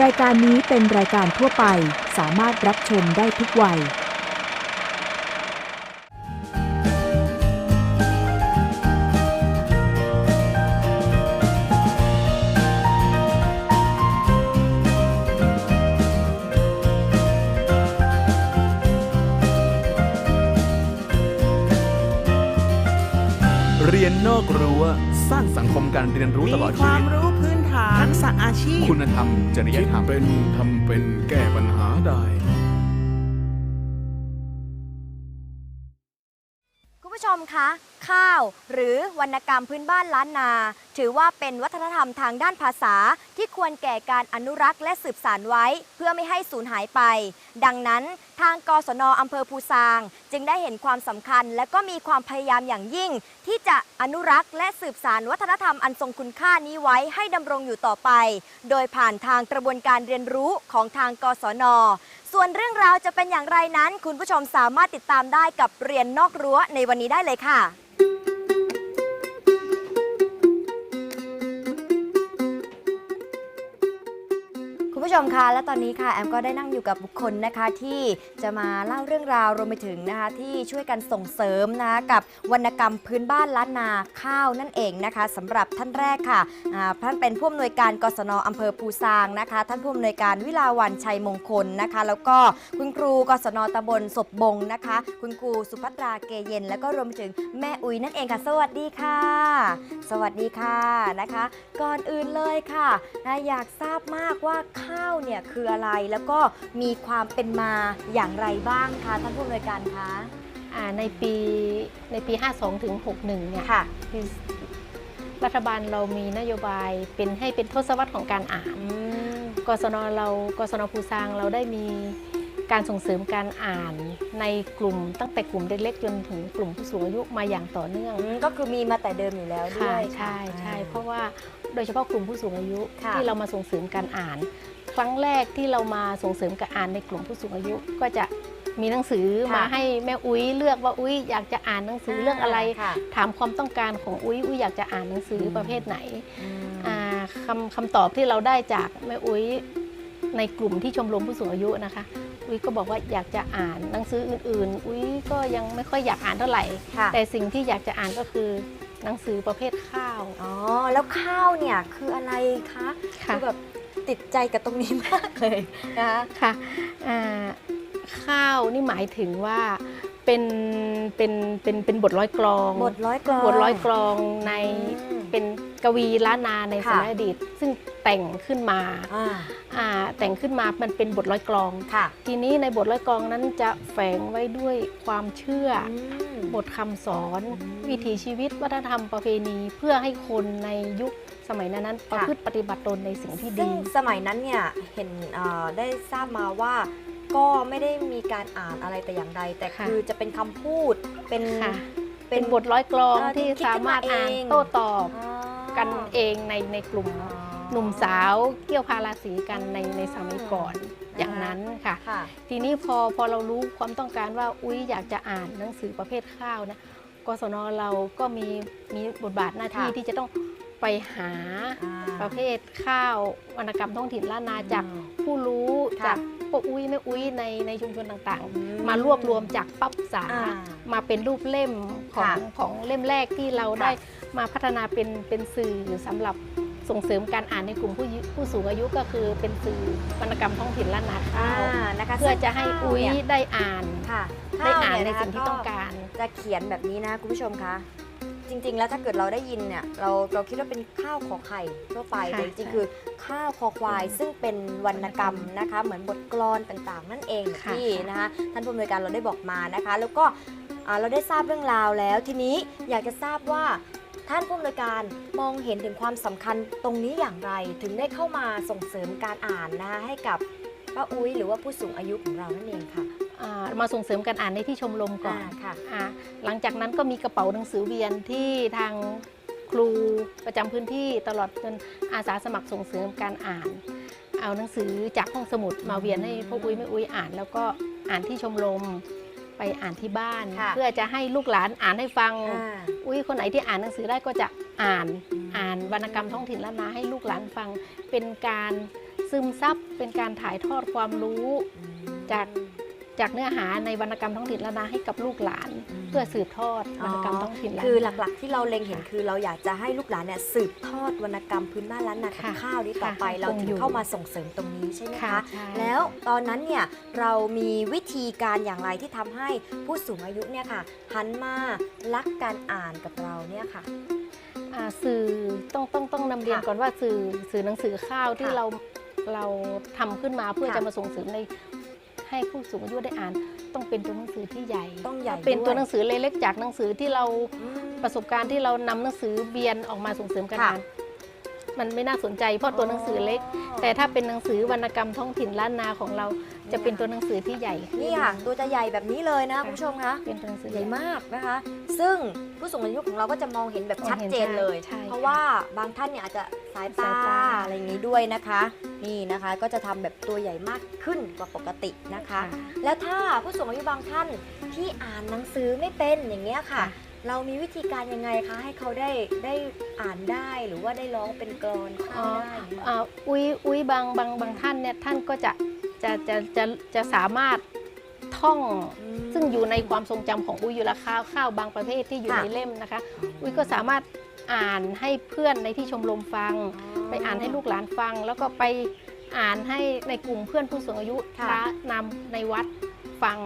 รายการนี้เป็นรายการทั่วไปสามารถรับชมได้ทุกวัย เรียนนอกรั้วสร้างสังคมการเรียนรู้ตลอดมีคชีวามวิต คุณธรรม จริยธรรม เป็นทำเป็นแก้ปัญหาได้ หรือวรรณกรรมพื้นบ้านล้านนา ถือว่าเป็นวัฒนธรรมทางด้านภาษา ที่ควรแก่การอนุรักษ์และสืบสานไว้ เพื่อไม่ให้สูญหายไป ดังนั้นทางกศนอำเภอภูซาง จึงได้เห็นความสำคัญ และก็มีความพยายามอย่างยิ่ง ที่จะอนุรักษ์และสืบสานวัฒนธรรมอันทรงคุณค่านี้ไว้ให้ดำรงอยู่ต่อไป โดยผ่านทางกระบวนการเรียนรู้ของทางกศนส่วนเรื่องราวจะเป็นอย่างไรนั้น คุณผู้ชมสามารถติดตามได้กับเรียนนอกรั้วในวันนี้ได้เลยค่ะ ผู้ชมคะและตอนนี้ค่ะแอมก็ได้นั่งอยู่กับบุคคลนะคะที่จะมาเล่าเรื่องราวรวมไปถึงนะคะที่ช่วยกันส่งเสริมนะคะกับวรรณกรรมพื้นบ้านล้านนาข้าวนั่นเองนะคะสำหรับท่านแรกค่ะอ่าท่านเป็นผู้อำนวยการกศนอำเภอปูซางนะคะ ท่านผู้อำนวยการวิลาวันชัยมงคลนะคะ แล้วก็คุณครูกศนตำบลศพบงนะคะ คุณครูสุภัตราเกเย็น แล้วก็รวมไปถึงแม่อุ๋ยนั่นเองค่ะ สวัสดีค่ะ สวัสดีค่ะนะคะ ก่อนอื่นเลยค่ะนะอยากทราบมากว่าข้าวเนี่ยคืออะไรแล้วก็มีความเป็นมาอย่างไรบ้างคะท่านผู้อำนวยการคะอ่าในปีในปี 52 ถึง 61 เนี่ยค่ะคือรัฐบาลเรามีนโยบายเป็นให้เป็นทศวรรษของการอ่านอืมกศนเรา กศนภูซางเราได้มีการส่งเสริมการอ่านในกลุ่มตั้งแต่กลุ่มเด็กเล็กจนถึงกลุ่มผู้สูงอายุมาอย่างต่อเนื่องอืมก็คือมีมาแต่เดิมอยู่แล้วด้ค่ะวย ใช่ใช่อ่เพราะว่าโดยเฉพาะกลุ่มผู้สูงอายุค่ะที่เรามาส่งเสริมการอ่าน ครั้งแรกที่เรามาส่งเสริมการอ่านในกลุ่มผู้สูงอายุ ก็จะมีหนังสือค่ะมาให้แม่อุ้ยเลือกว่าอุ้ยอยากจะอ่านหนังสือเรื่องอะไรค่ะถามความต้องการของอุ้ยอุ้ยอยากจะอ่านหนังสือประเภทไหนอืมอ่าคำคำตอบที่เราได้จากแม่อุ้ยในกลุ่มที่ชมรมผู้สูงอายุนะคะ อุ้ยก็บอกว่าอยากจะอ่านหนังสืออื่น ๆ อุ้ยก็ยังไม่ค่อยอยากอ่านเท่าไหร่ค่ะแต่สิ่งที่อยากจะอ่านก็คือหนังสือประเภทข้าว อ๋อ แล้วข้าวเนี่ยคืออะไรคะค่ะอแบบ ติดใจกับตรงนี้มากเลยนะคะค่ะอ่าข้าวนี่หมายถึงว่าเป็นเป็นเป็นเป็นบทร้อยกลองบทร้อยกลองบทร้อยกลองในอืมเป็นกวีล้านนาในสค่ะมัยอดีต ซึ่งแต่งขึ้นมาอ่าอ่าแต่งขึ้นมามันเป็นบทร้อยกลองค่ะ ทีนี้ในบทร้อยกลองนั้นจะแฝงไว้ด้วยความเชื่ออมบทคำสอนอืมวิถีชีวิตวัฒนธรรมประเพณีเพื่อให้คนในยุค สมัยนั้นนั้นประค่ะพฤติปฏิบัติตนในสิ่งที่ซึ่ดีงสมัยนั้นเนี่ยเห็นเอ่อได้ทราบมาว่าก็ไม่ได้มีการอ่านอะไรแต่อย่างใด แต่ค่ะคือจะเป็นคำพูดเป็นค่ะเป็เป็นนบทร้อยกลองเออที่ที่คิดสาขึ้นมารถมาอ่านเองโต้ตอบอ๋อกันเองในในกลุ่มอ๋อหนุ่มสาวเกี่ยวพาราศีกันในในสมัยก่อนนะคะอย่างนั้นค่ะค่ะ ทีนี้พอพอเรารู้ความต้องการว่าอุ้ยอยากจะอ่านหนังสือประเภทข้าวนะกศนเราก็มีมีบทบาทหน้าที่ค่ะที่จะต้อง ไปหาอ่าประเภทข้าววรรณกรรมท้องถิ่นล้านนาจากอืมผู้รู้ค่ะจากพวกอุ้ยแม่อุ้ยในในชุมชนต่างอืๆมารวบรวมจากปั๊บษาอ่ามาเป็นรูปเล่มของค่ะของเล่มแรกที่เราค่ะได้มาพัฒนาเป็นเป็นสื่อสำหรับส่งเสริมการอ่านในกลุ่มผู้ยุผู้สูงอายุก็คือเป็นสื่อวรรณกรรมท้องถิ่นล้านนาข้าวอ่านะคะเพื่อจะให้ซึ่งข้าวอุ้ยเนี่ได้อ่านค่ะได้อ่านข้วในเยะคะสิ่งที่ต้องการ จะเขียนแบบนี้นะคุณผู้ชมคะ จริง ๆ แล้วถ้าเกิดเราได้ยินเนี่ยเราเราคิดว่าเป็นข้าวขอไข่ทั่วไปค่ะแต่จริงใช่ๆคือข้าวคอควายอืมซึ่งเป็นวรรณกรรมนะคะ เหมือนบทกลอนต่างๆ นั่นเองค่ะ ที่นะคะท่านผู้อำนวยการเราได้บอกมานะคะ แล้วก็อ่าเราได้ทราบเรื่องราวแล้ว ทีนี้อยากจะทราบว่าท่านผู้อำนวยการมองเห็นถึงความสำคัญตรงนี้อย่างไร ถึงได้เข้ามาส่งเสริมการอ่านนะคะให้กับ ป้าอุ้ยหรือว่าผู้สูงอายุของเรานั่นเองค่ะอ่ามาส่งเสริมการอ่านในที่ชมรมก่อนาค่ะ อ่าหลังจากนั้นก็มีกระเป๋าหนังสือเวียนที่ทางครูประจำพื้นที่ตลอดจนอาสาสมัครส่งเสริมการอ่าน เอาหนังสือจากห้องสมุดมาเวียนให้พวกอุ้ยไม่อุ้ยอ่าน แล้วก็อ่านที่ชมรมไปอ่านที่บ้าน ค่ะ เพื่อจะให้ลูกหลานอ่านให้ฟัง อ่าอุ้ยคนไหนที่อ่านหนังสือได้ก็จะอ่านอืมอ่านวรรณกรรมท้องถิ่นล้านนาให้ลูกหลานฟังเป็นการ ซึมซับเป็นการถ่ายทอดความรู้จากจากเนื้อหาในวรรณกรรมท้องถิ่นละนาให้กับลูกหลาน เพื่อสืบทอดวรรณกรรมท้องถิ่นล้านนาคือหลักๆ ที่เราเล็งเห็นคือเราอยากจะให้ลูกหลานเนี่ยสืบทอดวรรณกรรมพื้นบ้านล้านนากับค่ะข้าวนี้ต่อไปค่ะเราถึคงงอยู่เข้ามาส่งเสริมตรงนี้ใช่ไหมค่ะคะใช่แล้วตอนนั้นเนี่ยเรามีวิธีการอย่างไรที่ทำให้ผู้สูงอายุเนี่ยค่ะหันมารักการอ่านกับเราเนี่ยค่ะอ่าสื่อต้องต้องต้องนำเรียนค่ะก่อนว่าสื่อสื่อหนังสือข้าวที่ค่ะเรา เราทำขึ้นมาเพื่อค่ะจะมาส่งเสริมในให้ผู้สูงอายุได้อ่าน ต้องเป็นตัวหนังสือที่ใหญ่ต้องใหญ่ถ้าเป็นด้วยตัวหนังสือเล็กๆจากหนังสือที่เราอืมประสบการณ์ที่เรานำหนังสือเบียนออกมาส่งเสริมการค่ะอ่านมันไม่น่าสนใจเพราะตัวหนังสือเล็ก แต่ถ้าเป็นหนังสือวรรณกรรมท้องถิ่นล้านนาของเรา จะเป็นตัวหนังสือที่ใหญ่ขึ้นนี่ค่ะตัวจะใหญ่แบบนี้เลยนะค่ะคุณผู้ชมคะเป็นตัวหนังสือใหญ่มากนะคะ ซึ่งผู้สูงอายุของเราก็จะมองเห็นแบบชัดเจนเลยใช่เพราะว่าบางท่านเนี่ยอาจจะสายตาสายตาอะไรอย่างนี้ด้วยนะคะ นี่นะคะก็จะทำแบบตัวใหญ่มากขึ้นกว่าปกตินะคะ แล้วถ้าผู้สูงอายุบางท่านที่อ่านหนังสือไม่เป็นอย่างเงี้ยค่ะค่ะเรามีวิธีการยังไงคะ ให้เขาได้ได้อ่านได้หรือว่าได้ร้องเป็นกลอนข้าวได้อย่างเงี้ยอ่าอุ้ยอุ้ยบางบางบางท่านเนี่ยท่านก็จะ จะจะจะจะสามารถท่องมซึ่งอยู่ในความทรงจำของอุ้ยอยู่และข้าวข้าวบางประเภทที่อยู่ค่ะในเล่มนะคะ อุ้ยก็สามารถอ่านให้เพื่อนในที่ชมรมฟัง ไปอ่านให้ลูกหลานฟัง แล้วก็ไปอ่านให้ในกลุ่มเพื่อนผู้สูงอายุค่ะพระนำในวัดฟัง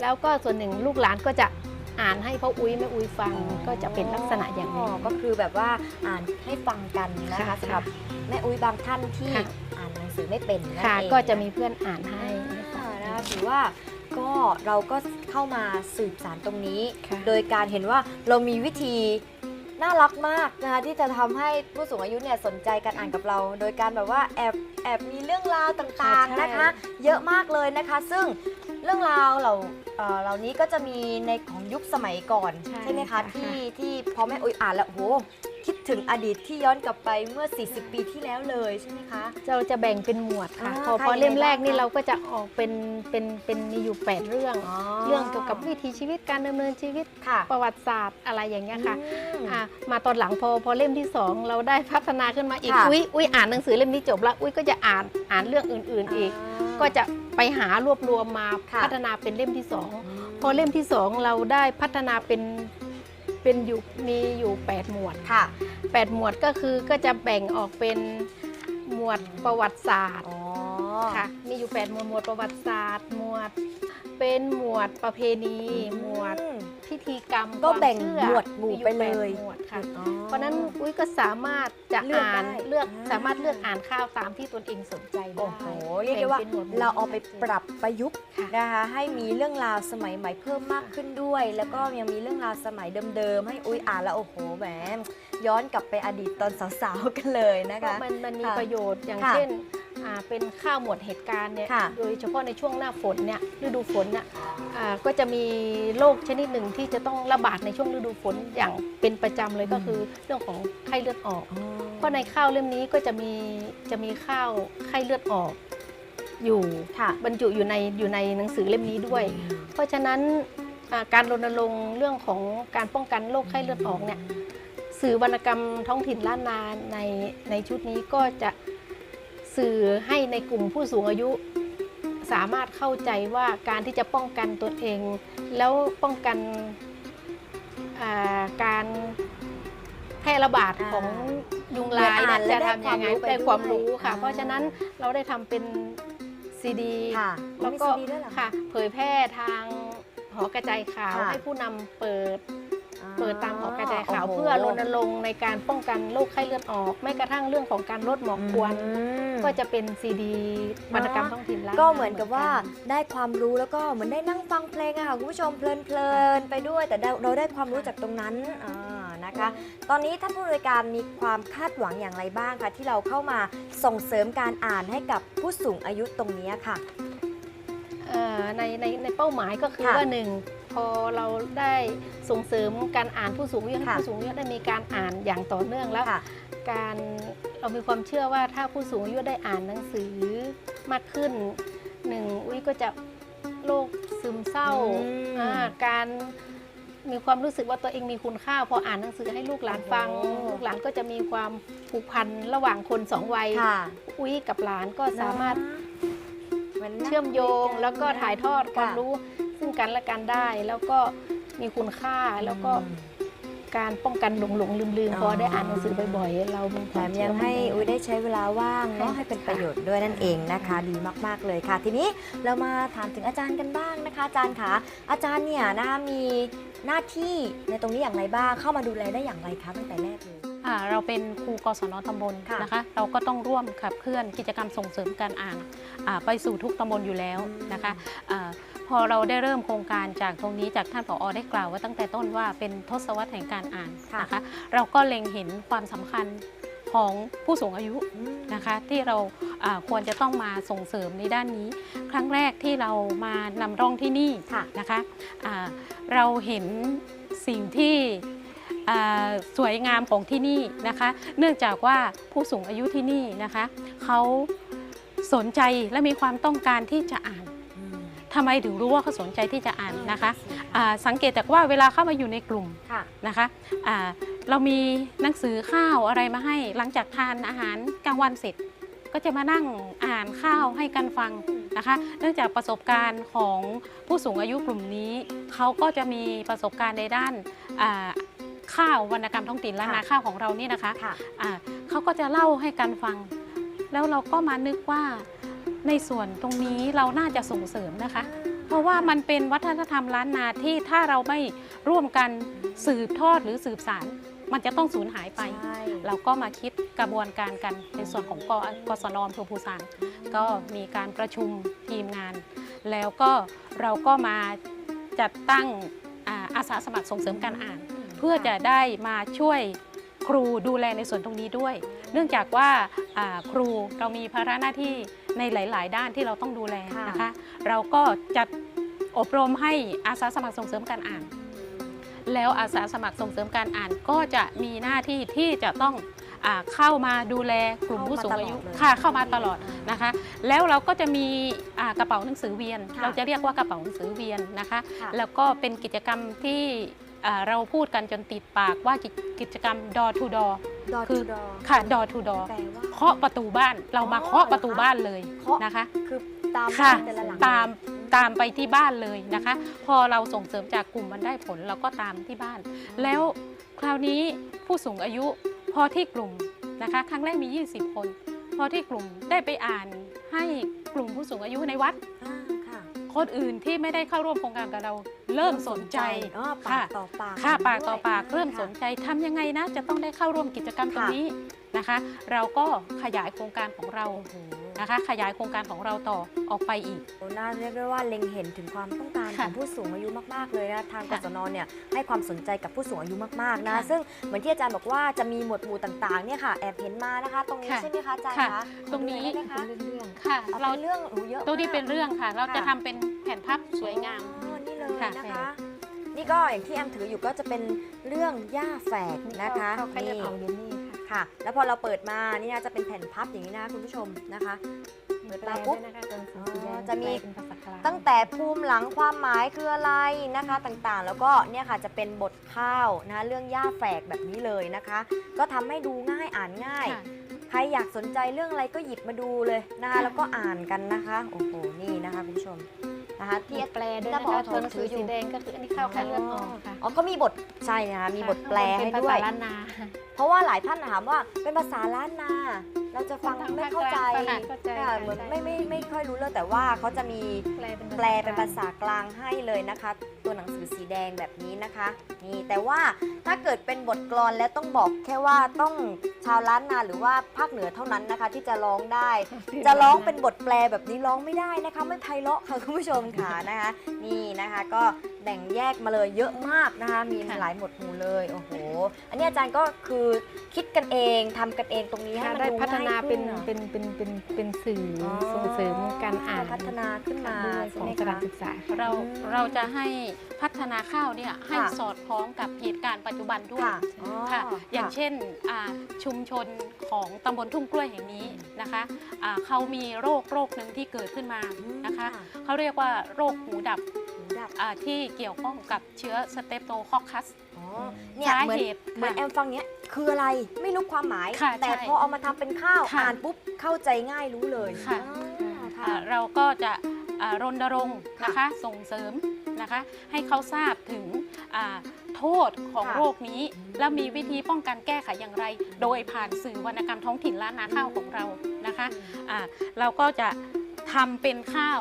แล้วก็ส่วนหนึ่งลูกหลานก็จะอ่านให้พ่ออุ้ยแม่อุ้ยฟังก็จะเป็นลักษณะอย่างนี้ก็คือแบบว่าอ่านให้ฟังกันนะคะค่ะสำหรับแม่อุ้ยบางท่านที่ค่ะอ่านหนัง สือไม่เป็นนั่นค่ะ เองก็จะมีเพื่อนอ่านให้ อ่านะคะถือว่าก็เราก็เข้ามาสืบสารตรงนี้ ค่ะ โดยการเห็นว่าเรามีวิธีน่ารักมากนะคะที่จะทำให้ผู้สูงอายุเนี่ยสนใจการอ่านกับเรา โดยการแบบว่าแอบแอบมีเรื่องราวต่างๆนะคะ เยอะมากเลยนะคะ ซึ่งเรื่องราวเหล่าเอ่อเหล่านี้ก็จะมีในของยุคสมัยก่อนใช่ไหมคะค่ะ ที่ที่พอแม่อุ้ยอ่านแล้วโอ้โห คิดถึงอดีตที่ย้อนกลับไปเมื่อ 40 ปีที่แล้วเลยใช่ไหมคะ เราจะแบ่งเป็นหมวดค่ะ อ่าพอค่ะพอเล่มแรกยังไงบ้างนี่คะเราก็จะออกเป็นเป็นเป็นมีอยู่ 8 เรื่องเรื่องเกี่ยวกับวิถีชีวิตการดำเนินชีวิตค่ะประวัติศาสตร์อะไรอย่างเงี้ยค่ะอืม อะมาตอนหลังพอพอเล่มที่ 2 เราได้พัฒนาขึ้นมาอีกค่ะ อุ้ยอุ้ยอ่านหนังสือเล่มนี้จบแล้วอุ้ยก็จะอ่านอ่านเรื่องอื่น ๆ อีกก็จะไปหารวบรวมมาค่ะ พัฒนาเป็นเล่มที่2พอเล่มที่2เราได้พัฒนาเป็น เป็นอยู่มีอยู่ 8 หมวดค่ะ 8 หมวดก็คือก็จะแบ่งออกเป็นหมวดประวัติศาสตร์อ๋อค่ะมีอยู่ 8 หมวดหมวดประวัติศาสตร์ หมวด เป็นหมวดประเพณี หมวดอืมพิธีกรรมก็แบ่งความเชื่อหมวดหมู่อยู่ไปเลยแปดหมวดค่ะอ๋อเพราะฉะนั้นอุ้ยก็สามารถจะเลือกอ่านได้เลือกอ่าสามารถเลือกอ่านข้าวตามที่ตนเองสนใจได้โอ้โหเรียกได้ว่าแบ่งป็นหมดหมู่เราเอาไปปรับประยุกต์ค่ะนะคะให้มีเรื่องราวสมัยใหม่เพิ่มมากขึ้นด้วย แล้วก็ยังมีเรื่องราวสมัยเดิมๆให้อุ้ยอ่านแล้วโอ้โหแหมย้อนกลับไปอดีตตอนสาวๆกันเลยนะเพราะคะมันมันมีค่ะประโยชน์อย่างค่ะเช่นอ่า เป็นข้าวหมวดเหตุการณ์เนี่ยค่ะ โดยเฉพาะในช่วงหน้าฝนเนี่ยฤดูฝนเนี่ยอ่าก็จะมีโรคชนิดหนึ่งที่จะต้องระบาดในช่วงฤดูฝนอย่างเป็นประจำเลยก็คือเรื่องของไข้เลือดออก เพราะในข้าวเล่มนี้ก็จะมีจะมีข้าวไข้เลือดออก อยู่ค่ะบรรจุอยู่ในอยู่ในหนังสือเล่มนี้ด้วย เพราะฉะนั้นอ่าการรณรงค์เรื่องของการป้องกันโรคไข้เลือดออกเนี่ยสื่อวรรณกรรมท้องถิ่นล้านนาในในชุดนี้ก็จะ สื่อให้ในกลุ่มผู้สูงอายุสามารถเข้าใจว่าการที่จะป้องกันตัวเอง แล้วป้องกันอ่าการแพร่ระบาดของยุงลายเหมือนอ่านเนี่ยแล้วจะทำยังไงได้ความรู้ไปด้วยได้ความรู้ค่ะอ่าเพราะฉะนั้นเราได้ทำเป็นซีดีค่ะแล้วมีก็ซีดีด้วยเหรอค่ะ เผยแพร่ทางหอกระจายข่าวค่ะให้ผู้นำเปิดอ่ เปิดตามหอกระจายข่าวโโหเพื่อรณรงค์ในการป้องกันโรคไข้เลือดออกแม้กระทั่งเรื่องของการลดหมอกควันอืมก็จะเป็นซีดีวรรณกรรมท้องถิ่นล้านก็เหมือนกับว่าได้ความรู้แล้วก็เหมือนได้นั่งฟังเพลงอะค่ะคุณผู้ชมเพลินๆไปด้วย แต่ได้เราได้ความรู้จากตรงนั้นอ่านะคะตอนนี้ท่านผู้บริการมีความคาดหวังอย่างไรบ้างคะที่เราเข้ามาส่งเสริมการอ่านให้กับผู้สูงอายุตรงนี้ค่ะเอ่อในในในเป้าหมายก็คือค่ะว่าหนึ่งพ อเราได้ส่งเสริมการอ่านผู้สูงอายุให้ค่ะผู้สูงอายุได้มีการอ่านอย่างต่อเนื่องแล้ว ค่ะ การเรามีความเชื่อว่าถ้าผู้สูงอายุได้อ่านหนังสือมากขึ้นหนึ่งอุ้ยก็จะโรคซึมเศร้าอืม อ่าการมีความรู้สึกว่าตัวเองมีคุณค่า พออ่านหนังสือให้ลูกหลานฟัง โอ้โหลูกหลานก็จะมีความผูกพันระหว่างคนสองวัย ค่ะอุ้ยกับหลานก็สามารถ มันน่าเชื่อมโยงแล้วก็ถ่ายทอดความค่ะรู้ซึ่ง กันและกันได้ แล้วก็มีคุณค่าแล้วก็อืมการป้องกันหลงหลงลืมลืมอ๋อพอได้อ่านหนังสือบ่อยๆ เรามีคแถวามมเชื่ยังมั่นให้อุ้ยได้ใช้เวลาว่างเนาะให้ให้เป็นประโยชน์ด้วยนั่นเองนะคะ ดีมากๆเลยค่ะ ทีนี้เรามาถามถึงอาจารย์กันบ้างนะคะ อาจารย์คะอาจารย์เนี่ยนะคะมีหน้าที่ในตรงนี้อย่างไรบ้างเข้ามาดูแลได้อย่างไรคะตั้งแต่แรกเลยอ่าเราเป็นครูกศนตำบลค่ะนะคะ เราก็ต้องร่วมขับเคลื่อนกิจกรรมส่งเสริมการอ่านอ่าไปสู่ทุกตำบลอยู่แล้วนะคะอา พอเราได้เริ่มโครงการจากตรงนี้จากท่านผอได้กล่าวไว่าตั้งแต่ต้นว่าเป็นทศวรรษแห่งการอ่านค่ะนะคะเราก็เล็งเห็นความสำคัญของผู้สูงอายุอืมนะคะที่เราอ่าควรจะต้องมาส่งเสริมในด้านนี้ ครั้งแรกที่เรามานำร่องที่นี่ค่ะนะคะอ่าเราเห็นสิ่งที่อ่าสวยงามของที่นี่นะคะ เนื่องจากว่าผู้สูงอายุที่นี่นะคะเขาสนใจและมีความต้องการที่จะอ่านอืม ทำไมถึงรู้ว่าเขาสนใจที่จะอ่านนะคะอ่าสังเกตจากว่าเวลาเข้ามาอยู่ในกลุ่มค่ะนะคะอ่าเรามีหนังสือข้าวอะไรมาให้ หลังจากทานอาหารกลางวันเสร็จ ก็จะมานั่งอ่านข้าวให้กันฟังนะคะ เนื่องจากประสบการณ์ของผู้สูงอายุกลุ่มนี้ เขาก็จะมีประสบการณ์ในด้านอ่าข้าววรรณกรรมท้องถิ่นและนาข้าวของเรานี่นะคะค่ะอ่าเขาก็จะเล่าให้กันฟัง แล้วเราก็มานึกว่า ในส่วนตรงนี้เราน่าจะส่งเสริมนะคะ เพราะว่ามันเป็นวัฒนธรรมล้านนาที่ถ้าเราไม่ร่วมกันสืบทอดหรือสืบสารมันจะต้องสูญหายไปใช่เราก็มาคิดกระบวนการกันในส่วนของกกศนอำเภอภูซางก็มีการประชุมทีมงาน แล้วก็เราก็มาจัดตั้งอาอาสาสมัครส่งเสริมการอ่าน เพื่อจะได้มาช่วยครูดูแลในส่วนตรงนี้ด้วย เนื่องจากว่าอ่าครูเรามีภาระหน้าที่ ในหลาย ๆ ด้านที่เราต้องดูแลนะคะ เราก็จัดอบรมให้อาสาสมัครส่งเสริมการอ่าน แล้วอาสาสมัครส่งเสริมการอ่านก็จะมีหน้าที่ที่จะต้องอาเข้ามาดูแลกลุ่มผู้สูงอายุเข้ามาตลอดเลยค่ะเข้ามาตลอดนะคะ แล้วเราก็จะมีอ่ากระเป๋าหนังสือเวียนค่ะเราจะเรียกว่ากระเป๋าหนังสือเวียนนะคะค่ะแล้วก็เป็นกิจกรรมที่อ่า เราพูดกันจนติดปากว่ากิจกิจกรรม door to door ดอคืทูอดอค่ะ door to door แปลว่าเคาะประตูบ้านเรามาอ๋อเคาะประตูเหรอคะบ้านเลยเคาะนะคะ คือตามค่ะบ้านแต่ละหลังตามตามไปที่บ้านเลยนะคะ พอเราส่งเสริมจากกลุ่มมันได้ผลเราก็ตามที่บ้าน แล้วคราวนี้ผู้สูงอายุพอที่กลุ่มนะคะ ครั้งแรกมี 20 คน พอที่กลุ่มได้ไปอ่านให้กลุ่มผู้สูงอายุในวัดอ่า ค่ะคนอื่นที่ไม่ได้เข้าร่วมโครงการกับเรา เริ่มสนใจอ๋อปาค่ะ กต่อปากค่ะปากต่อด้วยปากเริ่มสนค่ะใจทำยังไงนะ จะต้องได้เข้าร่วมกิจกรรมตรงค่ะนี้นะคะ เราก็ขยายโครงการของเรา โอ้โห นะคะ ขยายโครงการของเราต่อออกไปอีกโอ้น่าเรียกได้ว่าเล็งเห็นถึงความต้องการขค่ะองผู้สูงอายุมากๆเลยนะทางกค่ะศนเนี่ยให้ความสนใจกับผู้สูงอายุมากๆนะค่ะซึ่งเหมือนที่อาจารย์บอกว่าจะมีหมวดหมู่ต่างๆเนี่ยค่ะแอบเห็นมานะคะ ตรงนี้ค่ะใช่ไหมคะอาจารย์ค่ะคะตรงนี้ขอดูหอยได้ไหมคะค่ะเอาเราเป็นเรื่องโอ้โหเยอะตัวนี้มากเป็นเรื่องค่ะ เราจะค่ะ ทำเป็นแผ่นพับสวยงาม อ๋อนี่เลยค่ะนะคะ นี่ก็อย่างที่แอมถืออยู่ก็จะเป็นเรื่องย่าแฝกนะคะ เข้าใครเลือดนี่ออกอยู่นี่ ค่ะค่ะ แล้วพอเราเปิดมานี่นะจะเป็นแผ่นพับอย่างนี้นะคุณผู้ชมนะคะ เปิดแปลมาด้ปุ๊บวยนะคะตัวหนังสือสีแดงจะมีแปลเป็นภาษากลางตั้งแต่ภูมิหลังความหมายคืออะไรนะคะต่างๆ แล้วก็เนี่ยค่ะจะเป็นบทข้าวนะเรื่องย่าแฝกแบบนี้เลยนะคะ ก็ทำให้ดูง่ายอ่านง่ายค่ะใครอยากสนใจเรื่องอะไรก็หยิบมาดูเลยนะคะค่ะแล้วก็อ่านกันนะคะโอ้โหนี่นะคะคุณผู้ชม นะคะที่ที่แปลด้วยถ้านะพอคะถตัวอดหนังสือถืออยู่สีแดงก็คืออันนี้เข้าใครเลือดออกค่ะอ๋อก็มีบทใช่นะคะมีบทแปลให้เป็นด้วภายษาล้านนา เพราะว่าหลายท่านถามว่าเป็นภาษาล้านนา เราจะฟังทางไม่ภาคเข้าใจกลางเข้าใจค่ะค่ะเหมือนใช่ ไม่ไม่ไม่ค่อยรู้เรื่องแต่ว่าเขาจะมีแปลเป็นแปลเป็นภาษากลางให้เลยนะคะ ตัวหนังสือสีแดงแบบนี้นะคะนี่แต่ว่าถ้าเกิดเป็นบทกลอนแล้วต้องบอกแค่ว่าต้องชาวล้านนาหรือว่าภาคเหนือเท่านั้นนะคะ ที่จะร้องได้ จะร้องเป็นบทแปลแบบนี้ร้องไม่ได้นะคะ ไม่ไพเราะค่ะคุณผู้ชมค่ะนะคะ นี่นะคะก็แบ่งแยกมาเลยเยอะมากนะคะ มีค่ะหลายหมวดหมู่เลยโอ้โหอันนี้อาจารย์ก็คือคิดกันเองทำกันเองตรงนี้ให้ค่ะมันได้ดูพัฒนาง่ยเป็นขึ้อะเป็นเป็นเป็นเป็นสื่อออส่งเสริมการอ่านพัฒนาขึ้นมาด้วยใช่ขอไหมงสถาคะนศึกษาเราอืมเราจะให้พัฒนาข้าวเนี่ยให้ค่ะสอดคล้องกับเหตุการณ์ปัจจุบันด้วยค่ะอ๋อค่ะอย่างค่ะเช่นอ่าชุมชนของตำบลทุ่งกล้วยแห่งนี้นะคะอ่าเขามีโรคโรคหนึ่งที่เกิดขึ้นมาอืมนะคะเขาเรียกว่าโรคหูดับหูดับอ่าที่เกี่ยวข้องกับเชื้อสเตปโตคอคัสอ๋อเนี่ยสาเหมือนเหตุเหมือนแอค่ะมฟังเนี้ยคืออะไรไม่รู้ความหมายค่ะแต่ใช่พอเอามาทำเป็นข้าวค่ะอ่านปุ๊บเข้าใจง่ายรู้เลยค่ะอ๋อค่ะอ่าเราก็จะอ่ารณรงค์นะคะส่งเสริม นะคะ ให้เขาทราบถึงอ่าโทษของค่ะโรคนี้ และมีวิธีป้องกันแก้ไขอย่างไร โดยผ่านสื่อวรรณกรรมท้องถิ่นล้านนาข้าวของเรานะคะอ่าเราก็จะทำเป็นข้าว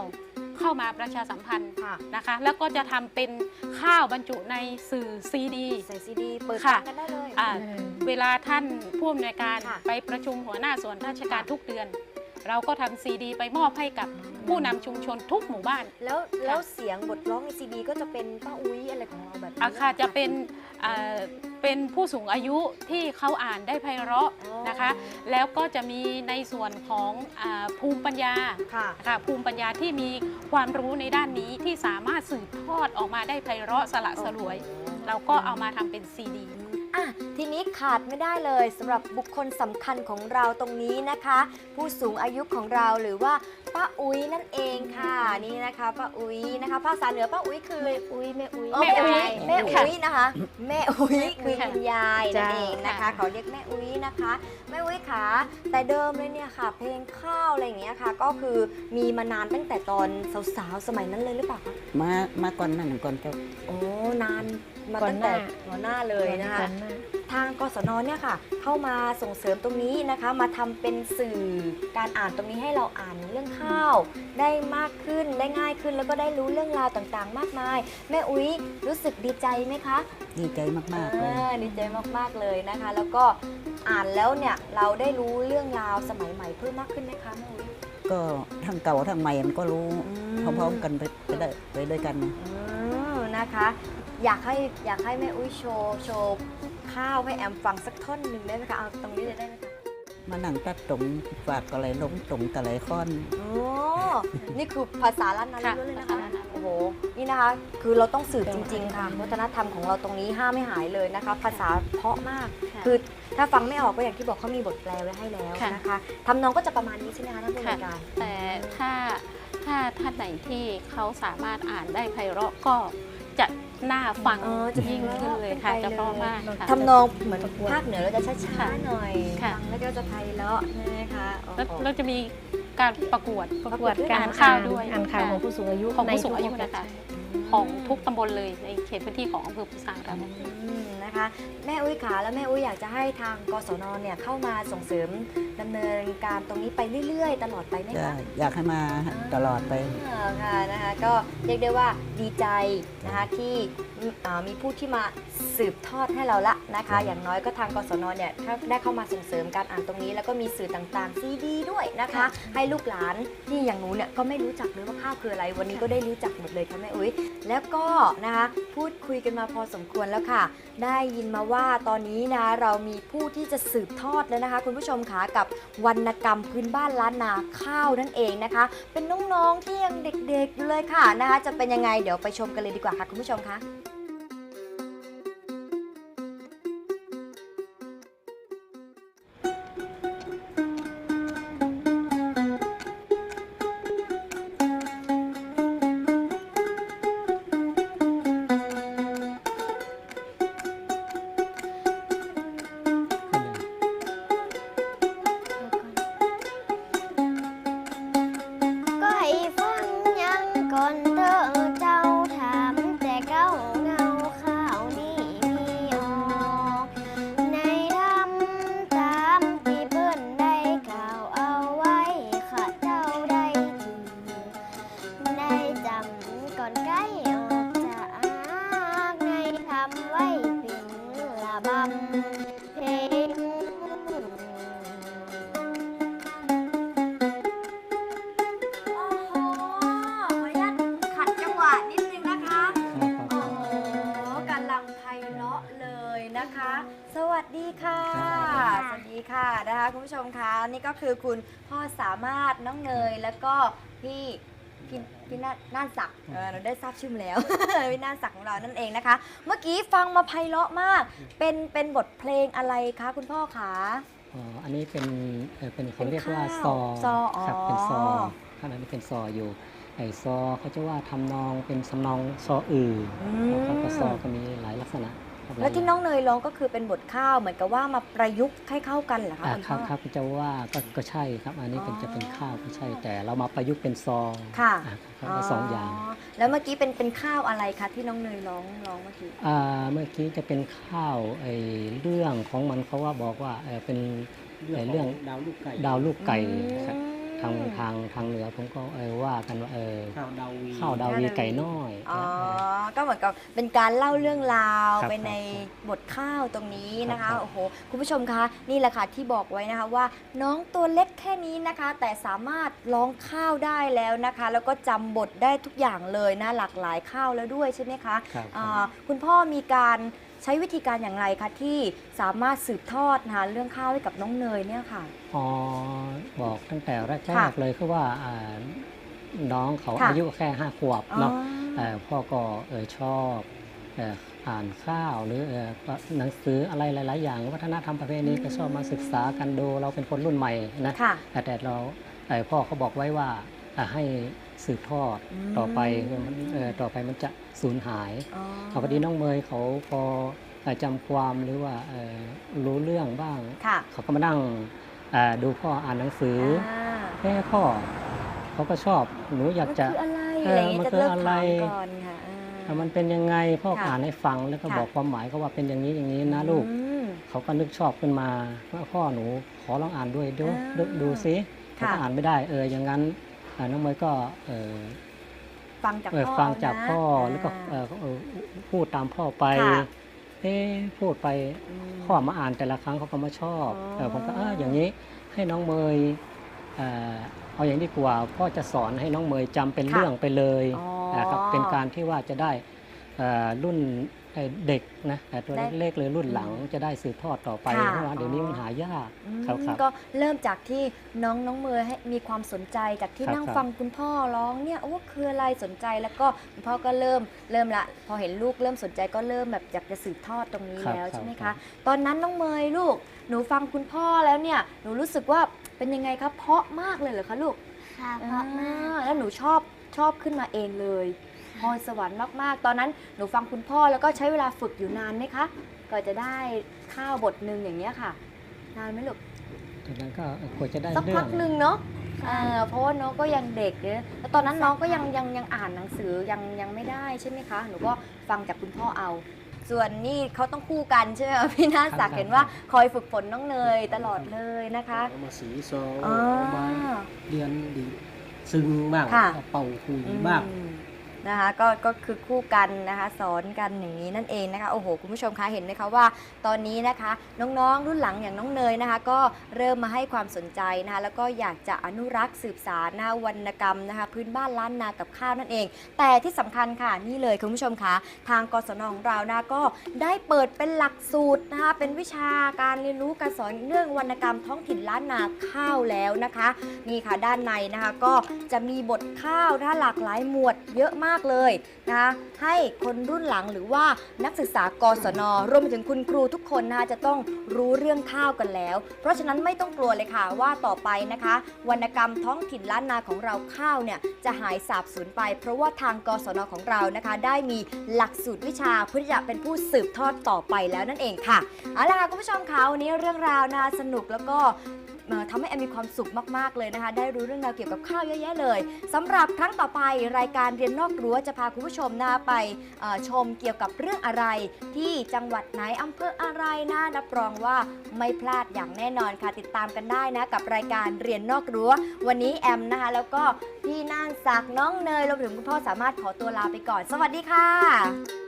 เข้ามาประชาสัมพันธ์ค่ะนะคะ แล้วก็จะทำเป็นข้าวบรรจุในสื่อซีดีใส่ซีดีเปิดค่ะฟังกันได้เลยอ่าเวลาท่านผู้อำนวยการค่ะไปประชุมหัวหน้าส่วนราชการค่ะทุกเดือน เราก็ทำซีดี ไปมอบให้กับ ผู้นำชุมชนทุกหมู่บ้าน แล้วแล้วเสียงบทร้องในซีดีก็จะเป็นป้าอุ้ยอะไรของเราแบบนี้อาคาจะเป็นอ่าเป็นผู้สูงอายุที่เขาอ่านได้ไพเราะอ๋อนะคะ แล้วก็จะมีในส่วนของอาภูมิปัญญาค่ะ ค่ะภูมิปัญญาที่มีความรู้ในด้านนี้ที่สามารถสืบทอดออกมาได้ไพเราะสละสลวย เราก็เอามาทำเป็นซีดี อะทีนี้ขาดไม่ได้เลยสำหรับบุคคลสำคัญของเราตรงนี้นะคะ ผู้สูงอายุของเราหรือว่าป้าอุ้ยนั่นเองค่ะนี่นะคะป้าอุ้ยนะคะ ภาษาเหนือป้าอุ้ยคืออุ้ยแม่อุ้ย อ๋อแม่อุ๊ยแม่อุ้ยนะคะ แม่อุ้ยคือค่ะคุณยายนั่นจ้าเองนะคะค่ะเขาเรียกแม่อุ้ยนะคะแม่อุ้ยขาแต่เดิมเลยเนี่ยค่ะ เพลงข้าวอะไรอย่างเงี้ยค่ะ ก็คือมีมานานตั้งแต่ตอนสาวๆสมัยนั้นเลยหรือเปล่าคะมามาก่อนนั่นก่อนเจ้าโอ้นาน มาก่อนตั้งแต่หน้า หัวหน้าเลยนะคะ ก่อหา ทางกศนเนี่ยค่ะ เข้ามาส่งเสริมตรงนี้นะคะ มาทำเป็นสื่อการอ่านตรงนี้ให้เราอ่านเรื่องข้าว ได้มากขึ้นได้ง่ายขึ้น แล้วก็ได้รู้เรื่องราวต่างๆ มากมาย แม่อุ๊ยรู้สึกดีใจไหมคะดีใจมากๆเลย อ่าดีใจมากๆเลยนะคะ แล้วก็อ่านแล้วเนี่ยเราได้รู้เรื่องราวสมัยใหม่เพิ่มมากขึ้นไหมคะแม่อุ๊ยก็ทั้งเก่าทั้งใหม่มันก็รู้พร้อมๆกันไปไปได้ไปด้วยกันอืมนะคะ อยากให้อยากให้แม่อุ้ยโชว์โชว์ข้าวให้แอมฟังสักท่อนหนึ่งได้ไหมคะเอาตรงนี้เลยได้ไหมคะมานั่งตัดตรงฝากก็เลยล้มตรงตะไหลค้อนโอ้นี่คือภาษาล้านนาค่ะล้วนๆเลยนะคะภาษาล้านนาโอ้โหนี่นะคะ คือเราต้องสืบจริง ๆ ค่ะ วัฒนธรรมของเราตรงนี้ห้ามไม่หายเลยนะคะ ภาษาเพราะมากค่ะคือถ้าฟังไม่ออกก็อย่างที่บอกเขามีบทแปลไว้ให้แล้วค่ะนะคะทำนองก็จะประมาณนี้ใช่ไหมคะท่านผู้บริการแต่ถ้าถ้าท่านไหนที่เขาสามารถอ่านได้ไพเราะก็ จะน่าฟังเออจะยิ่งขึ้นเลยค่ะเพราะจะเพราะมากค่ะทำนองเหมือนภาคเหนือเราจะช้าค่ะๆหน่อยค่ะฟังแล้วก็จะไพเราะใช่ไหมคะโอ้แล้วโหเราจะมีการประกวดประกวดด้วยการอ่านอ่าข้าวนด้วยอ่านข่าวค่ะของผู้สูงอายุของผู้ในสูงอายุทุกนะคะโกส ของทุกตำบลเลยในเขตพื้นที่ของอำเภอพุทธาเราอืมนะคะแม่อุ้ยขาแล้วแม่อุ้ยอยากจะให้ทางกศนเนี่ยเข้ามาส่งเสริมดำเนินการตรงนี้ไปเรื่อยๆ ตลอดไปไหมจะคะอยากให้มาตลอดไป อ่าค่ะนะคะก็เรียกได้ว่าดีใจนะคะที่มีอ่ามีผู้ที่มาสืบทอดให้เราละนะคะ อย่างน้อยก็ทางกศนเนี่ยถ้าได้เข้ามาส่งเสริมการอ่านตรงนี้ แล้วก็มีสื่อต่างๆซีดีด้วยนะคะ ให้ลูกหลานที่อย่างหนูเนี่ยก็ไม่รู้จักเลยว่าข้าวคืออะไร วันนี้ก็ได้รู้จักหมดเลยค่ะแม่อุ้ยแล้วก็นะคะพูดคุยกันมาพอสมควรแล้วค่ะ ได้ยินมาว่าตอนนี้นะเรามีผู้ที่จะสืบทอดแล้วนะคะ คุณผู้ชมคะกับวรรณกรรมพื้นบ้านล้านนาข้าวนั่นเองนะคะ เป็นน้องๆที่ยังเด็กๆอยู่เลยค่ะนะคะ จะเป็นยังไงเดี๋ยวไปชมกันเลยดีกว่าค่ะคุณผู้ชมคะ ก็คือคุณพ่อสามารถน้องเนยแล้วก็พี่พี่พี่นาน่านศักดิ์เออเราได้ทราบชื่อมาแล้ว พี่น่านศักดิ์ของเรานั่นเองนะคะ เมื่อกี้ฟังมาไพเราะมาก เป็นเป็นบทเพลงอะไรคะคุณพ่อคะ อ๋อ อันนี้เป็นเอ่อเป็นเขาเรียกว่าเป็นซข้าอวซออ๋อ ครับเป็นซอขณะนี้เป็นซออยู่ไอซอเขาจะว่าทำนองเป็นสำนองซออื่นอืแล้วก็ซอมก็มีหลายลักษณะครับ แล้วที่น้องเนยร้องก็คือเป็นบทข้าวเหมือนกับว่ามาประยุกต์ให้เข้ากันเหรอคะอ่าคุณครัพ่บอ ครับจะว่าก็ก็ใช่ครับ อันนี้เป็นอ๋อจะเป็นข้าวก็ใช่ แต่เรามาประยุกต์เป็นซอค่ะ อ่าครับก็สองอย่างแล้วเมื่อกี้เป็นเป็นข้าวอะไรคะที่น้องเนยร้องร้องเมื่อกี้ อ่าเมื่อกี้จะเป็นข้าวไอเรื่องของมันเขาว่าบอกว่าเออเป็นไอเรื่องดาวลูกไก่ดาวลูกไก่อืมครับ ทางทางทางเหนือผมก็เออว่ากันว่าเออข้าวดาววีข้าวดาววีไก่น้อย อ๋อครับก็เหมือนกับเป็นการเล่าเรื่องราวครับไปในครับบทข้าวตรงนี้นะครัคะบโอ้โห คุณผู้ชมคะ นี่แหละค่ะที่บอกไว้นะคะว่า น้องตัวเล็กแค่นี้นะคะ แต่สามารถร้องข้าวได้แล้วนะคะ แล้วก็จำบทได้ทุกอย่างเลยนะ หลากหลายข้าวแล้วด้วยใช่ไหมคะครับอ่าคุณพ่อมีการ ใช้วิธีการอย่างไรคะที่สามารถสืบทอดนะคะเรื่องข้าวให้กับน้องเนยเนี่ยค่ะ อ๋อบอกตั้งแต่แรค่ะกๆเลยคือว่าอ่าน้องเขาค่ะอายุแค่ห้าขวบอ๋อเนาะเอ่อพ่อก็เออชอบเอ่ออ่านข้าวหรือเอ่อหนังสืออะไรหลาย ๆ อย่าง วัฒนธรรมประเพณีก็ชอบมาศึกษากันดูเราเป็นคนรุ่นใหม่นะค่ะแต่แต่เราเอ่อพ่อเขาบอกไว้ว่าอ่าให้สืบทอดอืมต่อไปมันเอ่อต่อไปมันจะ สูญหายอ๋อเอาพอดีน้องเมยเขาพอเอ่อจำความหรือว่าเอ่อรู้เรื่องบ้างค่ะเขาก็มานั่งเอ่อดูพ่ออ่านหนังสือออ่าแม่พ่อเขาก็ชอบหนูอยากจะมันคืออะไรเอออะไรอย่างมันเงี้ยจะคือเริ่มอะไรถามก่อนค่ะอ่าเอ่อมันเป็นยังไงพ่อค่ะอ่านให้ฟังแล้วก็ค่ะบอกความหมายเขาว่าเป็นอย่างนี้อย่างนี้นะลูกอืมเขาก็นึกชอบขึ้นมาว่าพ่อหนูขอลองอ่านด้วยดูอ่าดูดูซิเขาค่ะก็อ่านไม่ได้เอออย่างนั้นอ่าน้องเมยก็เออ ฟังจากเออพ่อฟังจากนะพ่อแล้วก็เออเออพูดตามพ่อไปค่ะเอ๊ะพูดไปมพ่อมาอ่านแต่ละครั้งเขาก็มาชอบอ๋อเออผมก็เอออย่างนี้ให้น้องเมยเอ่อเอาอย่างดีกว่าพ่อจะสอนให้น้องเมยจำเป็นค่ะเรื่องไปเลยอ๋อนะครับเป็นการที่ว่าจะได้เอ่อรุ่น เอ่อเด็กนะแต่ตัวได้เล็กๆเลยรุ่นหลังจะได้สืบทอดต่อไปค่ะเพราะว่าเดี๋ยวนี้อ๋อมันหายากอืมครับครับก็เริ่มจากที่น้องน้องเมย์ให้มีความสนใจจากที่ครับนั่งครับฟังคุณพ่อร้องเนี่ยโอ้คืออะไรสนใจแล้วก็คุณพ่อก็เริ่มเริ่มละ พอเห็นลูกเริ่มสนใจก็เริ่มแบบอยากจะสืบทอดตรงนี้ครับแล้วครับใช่ไหมครัคะบตอนนั้นน้องเมย์ลูกหนูฟังคุณพ่อแล้วเนี่ยหนูรู้สึกว่าเป็นยังไงครับเพราะมากเลยเหรอคะลูกค่ะเพราะมากอ่แล้วหนูชอบชอบขึ้นมาเองเลยพ รสวรรค์มากๆ ตอนนั้นหนูฟังคุณพ่อแล้วก็ใช้เวลาฝึกอยู่นานไหมคะก่อนจะได้ข้าวบทหนึ่งอย่างเงี้ยค่ะ นานไหมลูกตอนนั้นก็กว่าจะได้สักเรื่พัอกงหนึ่งเนาะเอ่อเพราะว่าน้องก็ยังเด็กเนี่ยแล้วตอนนั้นน้องก็ยังยังยังอ่านหนังสือยังยังไม่ได้ใช่ไหมคะ หนูก็ฟังจากคุณพ่อเอา ส่วนนี่เขาต้องคู่กันใช่ไหมคะพี่นาศักดิ์เห็นว่าคอยฝึกฝนน้องเนยตลอดเลยนะคะเอามาสีซออ๋อ เอามาเรียนดี ซึ่งบ้างค่ะเป่าคุยบ้าง อืม นะคะก็ก็คือคู่กันนะคะสอนกันอย่างนี้นั่นเองนะคะโอ้โหคุณผู้ชมคะเห็นไหมคะว่าตอนนี้นะคะน้องๆ รุ่นหลังอย่างน้องเนยนะคะ ก็เริ่มมาให้ความสนใจนะคะแล้วก็อยากจะอนุรักษ์สืบสารนะวรรณกรรมนะคะพื้นบ้านล้านนากับข้าวนั่นเอง แต่ที่สำคัญค่ะนี่เลยคุณผู้ชมคะทางกศนของเรานะก็ได้เปิดเป็นหลักสูตรนะคะเป็นวิชาการเรียนรู้การสอนเรื่องวรรณกรรมท้องถิ่นล้านนาข้าวแล้วนะคะนี่ค่ะด้านในนะคะก็จะมีบทข้าวนะคะหลากหลายหมวดเยอะมากากเลยนะคะให้คนรุ่นหลังหรือว่านักศึกษากศนรวมไปถึงคุณครูทุกคนนะคะจะต้องรู้เรื่องข้าวกันแล้ว เพราะฉะนั้นไม่ต้องกลัวเลยค่ะว่าต่อไปนะคะ วรรณกรรมท้องถิ่นล้านนาของเราข้าวเนี่ยจะหายสาบสูญไป เพราะว่าทางกศนของเรานะคะ ได้มีหลักสูตรวิชาเพื่อที่จะเป็นผู้สืบทอดต่อไปแล้วนั่นเองค่ะเอาล่ะค่ะคุณผู้ชมคะวันนี้เรื่องราวนะสนุกแล้วก็ ทำให้แอมมีความสุขมากๆเลยนะคะ ได้รู้เรื่องราวเกี่ยวกับข้าวเยอะแยะเลยสำหรับครั้งต่อไปรายการเรียนนอกรั้วจะพาคุณผู้ชมนะคะไปเอ่อชมเกี่ยวกับเรื่องอะไร ที่จังหวัดไหนอำเภออะไรนะรับรองว่าไม่พลาดอย่างแน่นอนค่ะติดตามกันได้นะกับรายการเรียนนอกรั้ว วันนี้แอมนะคะ แล้วก็พี่น่างศักดิ์น้องเนยรวมถึงคุณพ่อสามารถขอตัวลาไปก่อน สวัสดีค่ะ